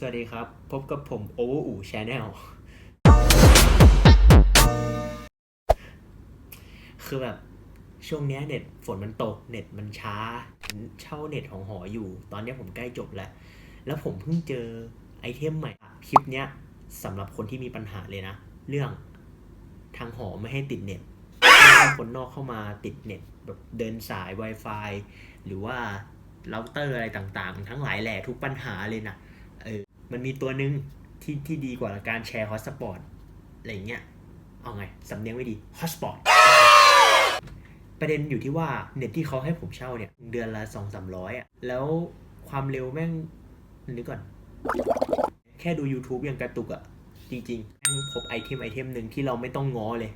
สวัสดีครับ พบกับผม Over อู่ Channel คือแบบช่วงนี้เน็ตฝนมันตก เน็ตมันช้าเช่าเน็ตของหออยู่ ตอนนี้ผมใกล้จบแล้ว แล้วผมเพิ่งเจอไอเทมใหม่คลิปเนี้ยสำหรับคนที่มีปัญหาเลยนะ เรื่องทางหอไม่ให้ติดเน็ตคนนอกเข้ามาติดเน็ตแบบเดินสาย Wi-Fi หรือว่าเราเตอร์อะไรต่างๆ ทั้งหลายแหล่ทุกปัญหาเลยนะเออ มันมีตัวหนึ่งที่ที่ดีกว่าการแชร์ฮอตสปอตอะไรอย่างเงี้ย เอาไง สำเนียงไม่ดีฮอตสปอตประเด็นอยู่ที่ว่าเน็ตที่เขาให้ผมเช่าเนี่ย เดือนละสองสามร้อยอะ แล้วความเร็วแม่งนึกก่อน แค่ดู YouTube ยังกระตุกอะ จริงๆแม่งพบไอเทมไอเทมหนึ่งที่เราไม่ต้องง้อเลย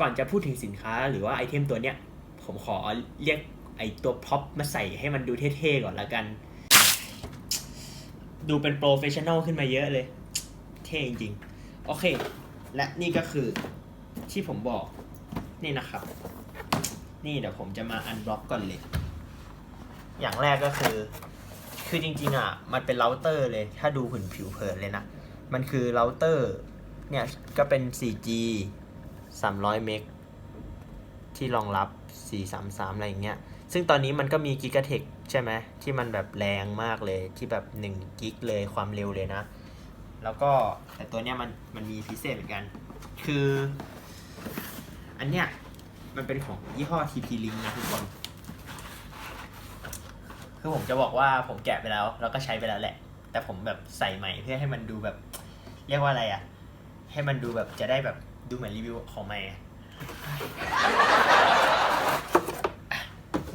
ก่อนจะพูดถึงสินค้าหรือว่าไอเทมตัวเนี้ย ผมขอเรียกไอตัวพ็อปมาใส่ให้มันดูเท่ๆก่อนละกัน ดูเป็นโปรเฟชชั่นอลขึ้นมาเยอะเลย เท่จริงๆโอเค และนี่ก็คือที่ผมบอกนี่นะครับ นี่เดี๋ยวผมจะมาอันบล็อกก่อนเลย อย่างแรกก็คือ คือจริงๆอะ มันเป็นเราเตอร์เลย ถ้าดูผิวผิวเผินเลยนะ มันคือเราเตอร์ เนี่ย ก็เป็น 4G 300 เมกที่รองรับ 433 อะไรอย่างเงี้ย ซึ่งตอนนี้มันก็มีกิกะเทค ใช่ไหมที่มันแบบแรงมากเลยที่แบบ1กิกเลยความเร็วเลยนะ แล้วก็แต่ตัวเนี้ยมันมันมีพิเศษเหมือนกัน คือ อันเนี้ยมันเป็นของยี่ห้อ TP Link นะทุกคนคือผมจะบอกว่าผมแกะไปแล้ว แล้วก็ใช้ไปแล้วแหละ แต่ผมแบบใส่ใหม่เพื่อให้มันดูแบบ เรียกว่าอะไรอะ่ะ ให้มันดูแบบจะได้แบบดูเหมือนรีวิวของใหม่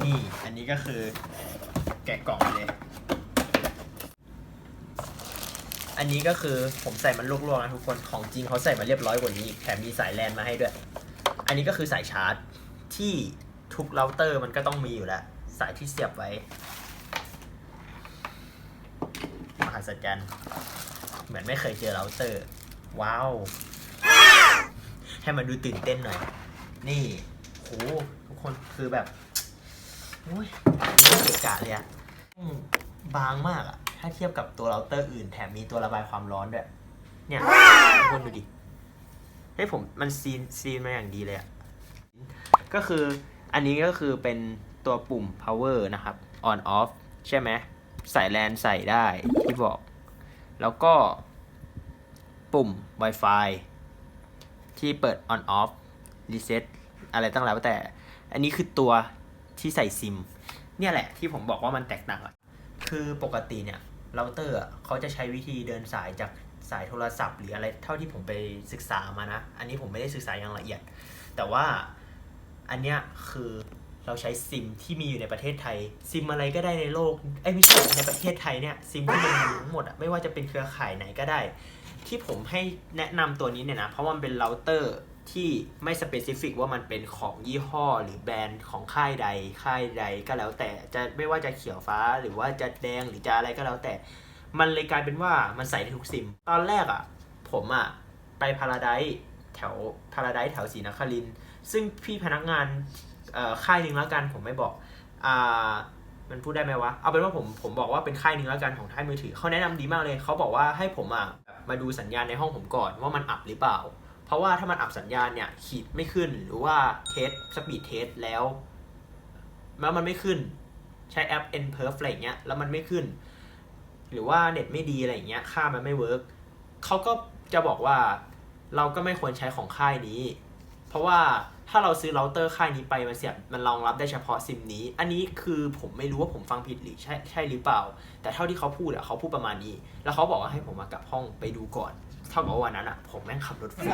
นี่ อันนี้ก็คือ แกะกล่องเลย อันนี้ก็คือผมใส่มันลวกๆนะทุกคน ของจริงเขาใส่มาเรียบร้อยกว่านี้อีกแถมมีสายแลนมาให้ด้วย อันนี้ก็คือสายชาร์จที่ทุกเราเตอร์มันก็ต้องมีอยู่แล้ว สายที่เสียบไว้มหัศจรรย์เหมือนไม่เคยเจอเราเตอร์ ว้าว ให้มันดูตื่นเต้นหน่อย นี่โหทุกคนคือแบบอุ้ยไม่เกะกะเลยอะ บางมากอะถ้าเทียบกับตัวเราเตอร์อื่น แถมมีตัวระบายความร้อนด้วย เนี่ยทุกคนดูดิให้ผมมันซีนซีนมาอย่างดีเลยอะก็คืออันนี้ก็คือเป็นตัวปุ่ม power นะครับ on off ใช่ไหมใส่แลนใส่ได้ที่บอก แล้วก็ปุ่ม Wi-Fi ที่เปิด on off reset อะไรตั้งแล้วแต่ อันนี้คือตัวที่ใส่ซิม เนี่ยแหละที่ผมบอกว่ามันแตกต่างอะคือปกติเนี่ยเราเตอร์เขาจะใช้วิธีเดินสายจากสายโทรศัพท์หรืออะไรเท่าที่ผมไปศึกษามานะ อันนี้ผมไม่ได้ศึกษาอย่างละเอียด แต่ว่าอันเนี้ยคือเราใช้ซิมที่มีอยู่ในประเทศไทย ซิมอะไรก็ได้ในโลกไอ้ไม่ใช่ในประเทศไทยเนี่ยซิมที่มันมีทั้งหมดอะไม่ว่าจะเป็นเครือข่ายไหนก็ได้ ที่ผมให้แนะนำตัวนี้เนี่ยนะเพราะมันเป็นเราเตอร์ ที่ไม่สเปซิฟิกว่ามันเป็นของยี่ห้อหรือแบรนด์ของค่ายใดค่ายใดก็แล้วแต่จะไม่ว่าจะเขียวฟ้าหรือว่าจะแดงหรือจะอะไรก็แล้วแต่ มันเลยกลายเป็นว่ามันใส่ได้ทุกซิม ตอนแรกอะ่ะ ผมอะ่ะไปพาราไดแถวพาราไดแถวศรีนครินซึ่งพี่พนักงานเอ่อค่ายหนึ่งแล้วกันผมไม่บอกอ่ามันพูดได้ไหมวะ เอาเป็นว่าผมผมบอกว่าเป็นค่ายหนึ่งแล้วกันของค่ายมือถือเขาแนะนำดีมากเลย เขาบอกว่าให้ผมอะมาดูสัญญาณในห้องผมก่อนว่ามันอับหรือเปล่า เพราะว่าถ้ามันอับสัญญาณเนี่ยขีดไม่ขึ้นหรือว่าเทสสปีดเทสแล้วแล้วมันไม่ขึ้นใช้แอป n p e r f อะไรเงี้ยแล้วมันไม่ขึ้น หรือว่าเน็ตไม่ดีอะไรเงี้ยค่ามันไม่เวิร์กเขาก็จะบอกว่าเราก็ไม่ควรใช้ของค่ายนี้ เพราะว่าถ้าเราซื้อเราเตอร์ค่ายนี้ไปมันเสียบมันรองรับได้เฉพาะซิมนี้ อันนี้คือผมไม่รู้ว่าผมฟังผิดหรือใช่ใช่หรือเปล่า แต่เท่าที่เขาพูดอะเขาพูดประมาณนี้ แล้วเขาบอกว่าให้ผมมากลับห้องไปดูก่อน เท่ากับว่าวันนั้นอะผมแม่งขับรถฟรี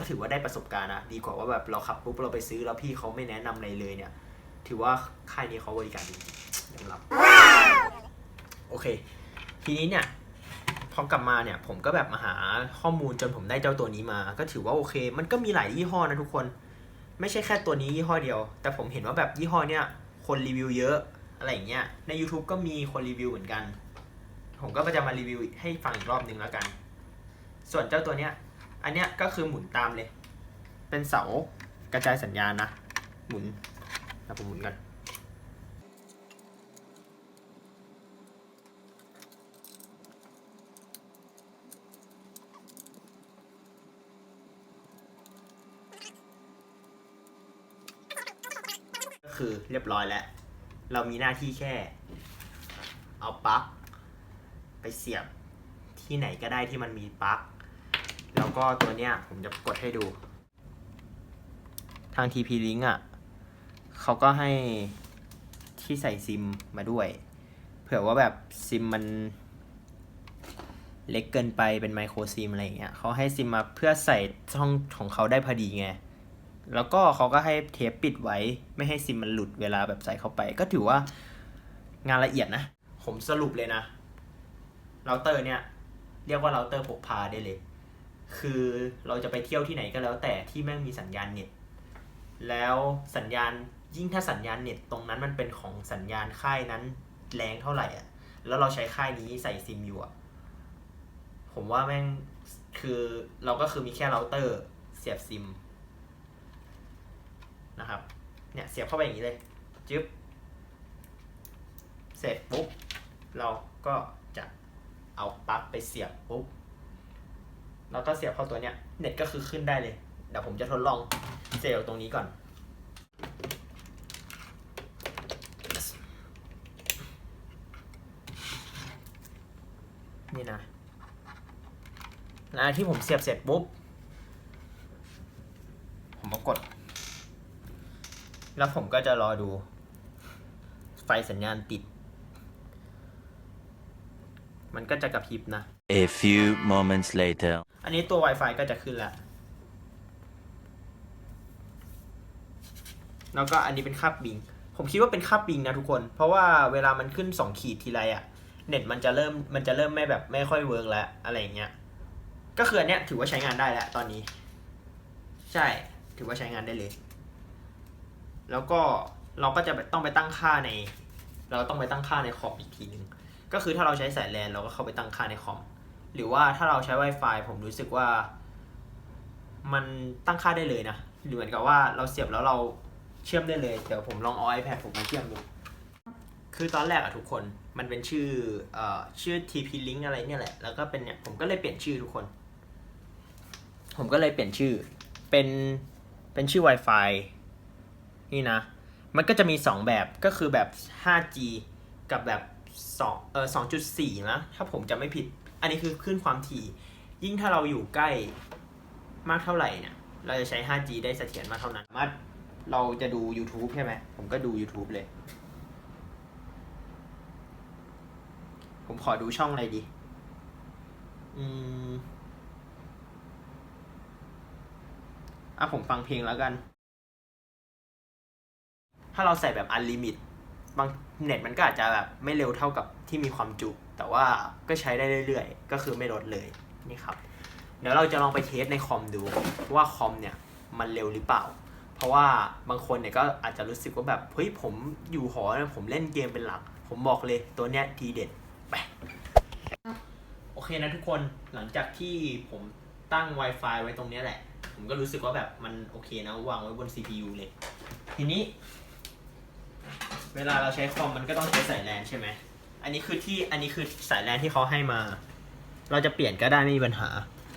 ก็ถือว่าได้ประสบการณ์นะดีกว่าว่าแบบเราขับปุ๊บเราไปซื้อแล้วพี่เขาไม่แนะนำอะไรเลยเนี่ย ถือว่าค่ายนี้เขาบริการดียอมรับโอเค ทีนี้เนี่ยพอกลับมาเนี่ยผมก็แบบมาหาข้อมูลจนผมได้เจ้าตัวนี้มา ก็ถือว่าโอเค มันก็มีหลายยี่ห้อนะทุกคน ไม่ใช่แค่ตัวนี้ยี่ห้อเดียว แต่ผมเห็นว่าแบบยี่ห้อเนี้ยคนรีวิวเยอะอะไรอย่างเงี้ยใน YouTube ก็มีคนรีวิวเหมือนกัน ผมก็จะมารีวิวให้ฟังอีกรอบหนึ่งแล้วกัน ส่วนเจ้าตัวเนี้ย อันเนี้ยก็คือหมุนตามเลย เป็นเสากระจายสัญญาณนะ หมุนนะผมหมุนก่อนคือเรียบร้อยแล้ว เรามีหน้าที่แค่ เอาปลั๊กไปเสียบ ที่ไหนก็ได้ที่มันมีปลั๊กแล้วก็ตัวเนี้ยผมจะกดให้ดู ทาง TP Link อะเขาก็ให้ที่ใส่ซิมมาด้วย เผื่อว่าแบบซิมมันเล็กเกินไปเป็นไมโครซิมอะไรอย่างเงี้ยเขาให้ซิมมาเพื่อใส่ช่องของเขาได้พอดีไง แล้วก็เขาก็ให้เทปปิดไว้ ไม่ให้ซิมมันหลุดเวลาแบบใส่เข้าไป ก็ถือว่างานละเอียดนะ ผมสรุปเลยนะเราเตอร์เนี่ย เรียกว่าเราเตอร์พกพาได้เลย คือเราจะไปเที่ยวที่ไหนก็แล้วแต่ที่แม่งมีสัญญาณเน็ต แล้วสัญญาณยิ่งถ้าสัญญาณเน็ตตรงนั้นมันเป็นของสัญญาณค่ายนั้นแรงเท่าไหร่อะ แล้วเราใช้ค่ายนี้ใส่ซิมอยู่อะ ผมว่าแม่งคือเราก็คือมีแค่เราเตอร์เสียบซิมนะครับ เนี่ยเสียบเข้าไปอย่างนี้เลย จึ๊บ เสร็จปุ๊บ เราก็ เอาปลั๊กไปเสียบปุ๊บแล้วก็เสียบเข้าตัวเนี้ยเน็ตก็คือขึ้นได้เลยเดี๋ยวผมจะทดลองเซลล์ตรงนี้ก่อนนี่นะแล้วที่ผมเสียบเสร็จปุ๊บ ผมก็กด แล้วผมก็จะรอดู ไฟสัญญาณติด มันก็จะกระพริบนะ A few moments later. อันนี้ตัว Wi-Fi ก็จะขึ้นแล้ว แล้วก็อันนี้เป็นค่าบบิง ผมคิดว่าเป็นค่าบบิงนะทุกคน เพราะว่าเวลามันขึ้น 2 ขีดทีไรอะเน็ตมันจะเริ่มมันจะเริ่มไม่แบบไม่ค่อยเวิร์กแล้วอะไรอย่างเงี้ย ก็คืออันเนี้ยถือว่าใช้งานได้แล้วตอนนี้ ใช่ ถือว่าใช้งานได้เลย แล้วก็เราก็จะต้องไปตั้งค่าใน เราต้องไปตั้งค่าในคอมอีกทีหนึ่ง ก็คือถ้าเราใช้สายแลนเราก็เข้าไปตั้งค่าในคอม หรือว่าถ้าเราใช้ Wi-Fi ผมรู้สึกว่า มันตั้งค่าได้เลยนะ หรือเหมือนกับว่าเราเสียบแล้วเราเชื่อมได้เลย เดี๋ยวผมลองเอา iPad ผมมาเชื่อมดู คือตอนแรกอะทุกคน มันเป็นชื่อเอ่อชื่อ TP Link อะไรเนี่ยแหละ แล้วก็เป็นเนี่ย ผมก็เลยเปลี่ยนชื่อทุกคน ผมก็เลยเปลี่ยนชื่อ เป็น เป็นชื่อ Wi-Fi นี่นะ มันก็จะมี 2 แบบ ก็คือแบบ 5G กับแบบ 2เออ2.4นะถ้าผมจะไม่ผิด อันนี้คือขึ้นความถี่ ยิ่งถ้าเราอยู่ใกล้มากเท่าไหร่เนี่ยเราจะใช้ 5G ได้เสถียรมากเท่านั้นมาเราจะดู YouTube ใช่ไหม ผมก็ดู YouTube เลย ผมขอดูช่องอะไรดี อืม อะผมฟังเพลงแล้วกัน ถ้าเราใส่แบบอันลิมิต บางเน็ตมันก็อาจจะแบบไม่เร็วเท่ากับที่มีความจุ แต่ว่าก็ใช้ได้เรื่อยๆ ก็คือไม่ลดเลยนี่ครับ เดี๋ยวเราจะลองไปเทสในคอมดูว่าคอมเนี่ยมันเร็วหรือเปล่า เพราะว่าบางคนเนี่ยก็อาจจะรู้สึกว่าแบบเฮ้ยผมอยู่หอนะผมเล่นเกมเป็นหลัก ผมบอกเลยตัวเนี้ยทีเด็ดไปโอเคนะทุกคนหลังจากที่ผมตั้ง Wi-Fi ไว้ตรงเนี้ยแหละ ผมก็รู้สึกว่าแบบมันโอเคนะวางไว้บน CPU เลย ทีนี้ เวลาเราใช้คอมมันก็ต้องใช้สายแลนใช่ไหม อันนี้คือที่อันนี้คือสายแลนที่เขาให้มา เราจะเปลี่ยนก็ได้ไม่มีปัญหา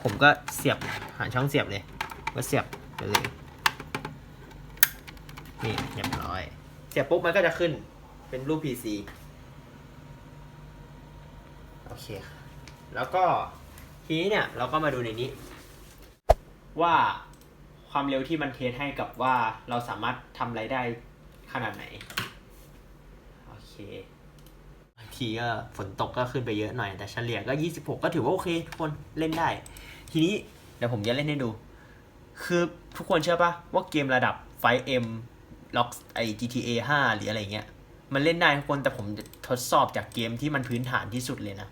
ผมก็เสียบหาช่องเสียบเลย ก็เสียบไปเลย นี่เรียบร้อย เสียบปุ๊บมันก็จะขึ้นเป็นรูป PC โอเค แล้วก็ทีนี้เนี่ยเราก็มาดูในนี้ ว่าความเร็วที่มันเทสให้กับว่าเราสามารถทำอะไรได้ขนาดไหน บางทีก็ฝนตกก็ขึ้นไปเยอะหน่อย แต่เฉลี่ยก็ 26 ก็ถือว่าโอเคทุกคนเล่นได้ ทีนี้เดี๋ยวผมจะเล่นให้ดู คือทุกคนเชื่อปะว่าเกมระดับ 5M ล็อกไอ GTA 5 หรืออะไรเงี้ย มันเล่นได้ทุกคนแต่ผมทดสอบจากเกมที่มันพื้นฐานที่สุดเลยนะ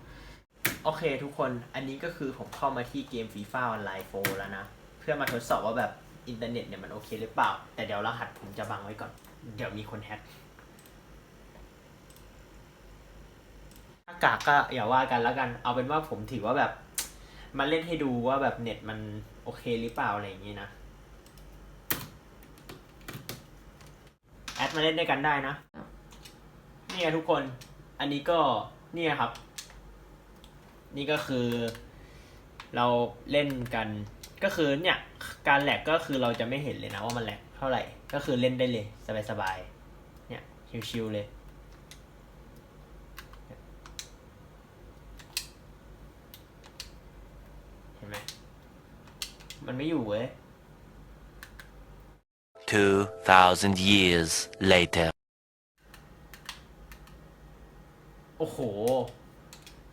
โอเคทุกคนอันนี้ก็คือผมเข้ามาที่เกม FIFA Online 4แล้วนะ เพื่อมาทดสอบว่าแบบอินเทอร์เน็ตเนี่ยมันโอเคหรือเปล่า แต่เดี๋ยวรหัสผมจะบังไว้ก่อน เดี๋ยวมีคนแฮ็กถ้า กากก็อย่าว่ากันแล้วกัน เอาเป็นว่าผมถือว่าแบบมันเล่นให้ดูว่าแบบเน็ตมันโอเคหรือเปล่าอะไรอย่างงี้นะ แอดมาเล่นด้วยกันได้นะ นี่ทุกคน อันนี้ก็เนี่ยครับ นี่ก็คือ เราเล่นกันก็คือเนี่ยการแหลกก็คือเราจะไม่เห็นเลยนะว่ามันแหลกเท่าไหร่ ก็คือเล่นได้เลย สบายๆเนี่ยชิวๆเลย เห็นไหม มันไม่อยู่เว้ย 2,000 years later. โอ้โห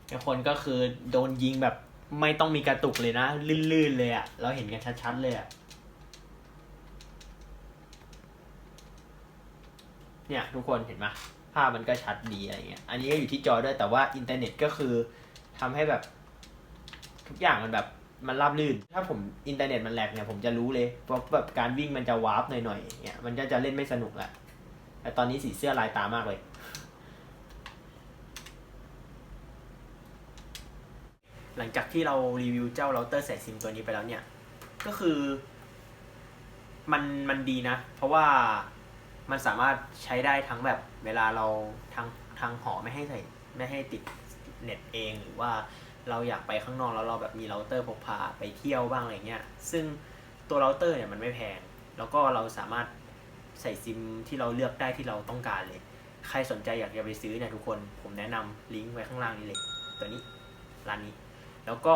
ไอคนก็คือโดนยิงแบบไม่ต้องมีกระตุกเลยนะ ลื่นๆเลยอะเราเห็นกันชัดๆเลยอะเนี่ยทุกคนเห็นไหมภาพมันก็ชัดดีอะไรเงี้ย อันนี้ก็อยู่ที่จอด้วยแต่ว่าอินเทอร์เน็ตก็คือทำให้แบบ ทุกอย่างมันแบบ มันราบลื่น ถ้าผมอินเทอร์เน็ตมันแหลกเนี่ยผมจะรู้เลยเพราะแบบการวิ่งมันจะวาร์ปหน่อยๆเนี่ยมันก็จะเล่นไม่สนุกละแต่ตอนนี้สีเสื้อลายตามากเลย หลังจากที่เรารีวิวเจ้าเราเตอร์สายซิมตัวนี้ไปแล้วเนี่ย ก็คือ มันมันดีนะ เพราะว่ามันสามารถใช้ได้ทั้งแบบเวลาเราทางทางหอไม่ให้ใส่ไม่ให้ติดเน็ตเองหรือว่า เราอยากไปข้างนอกแล้วเราแบบมีเราเตอร์พกพาไปเที่ยวบ้างอะไรเงี้ย ซึ่งตัวเราเตอร์เนี่ยมันไม่แพง แล้วก็เราสามารถใส่ซิมที่เราเลือกได้ที่เราต้องการเลย ใครสนใจอยากจะไปซื้อเนี่ยทุกคน ผมแนะนำลิงก์ไว้ข้างล่างนี้เลย ตัวนี้ร้านนี้ แล้วก็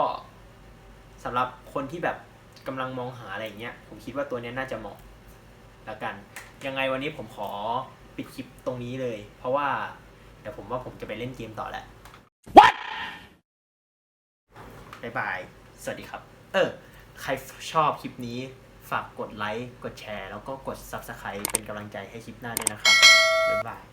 สำหรับคนที่แบบกำลังมองหาอะไรเงี้ย ผมคิดว่าตัวนี้น่าจะเหมาะแล้วกัน ยังไงวันนี้ผมขอปิดคลิปตรงนี้เลย เพราะว่าเดี๋ยวผมว่าผมจะไปเล่นเกมต่อแล้ว บายบาย สวัสดีครับ เออ ใครชอบคลิปนี้ฝากกดไลค์ กดแชร์ แล้วก็กด Subscribe เป็นกำลังใจให้คลิปหน้าด้วยนะครับ บ๊ายบาย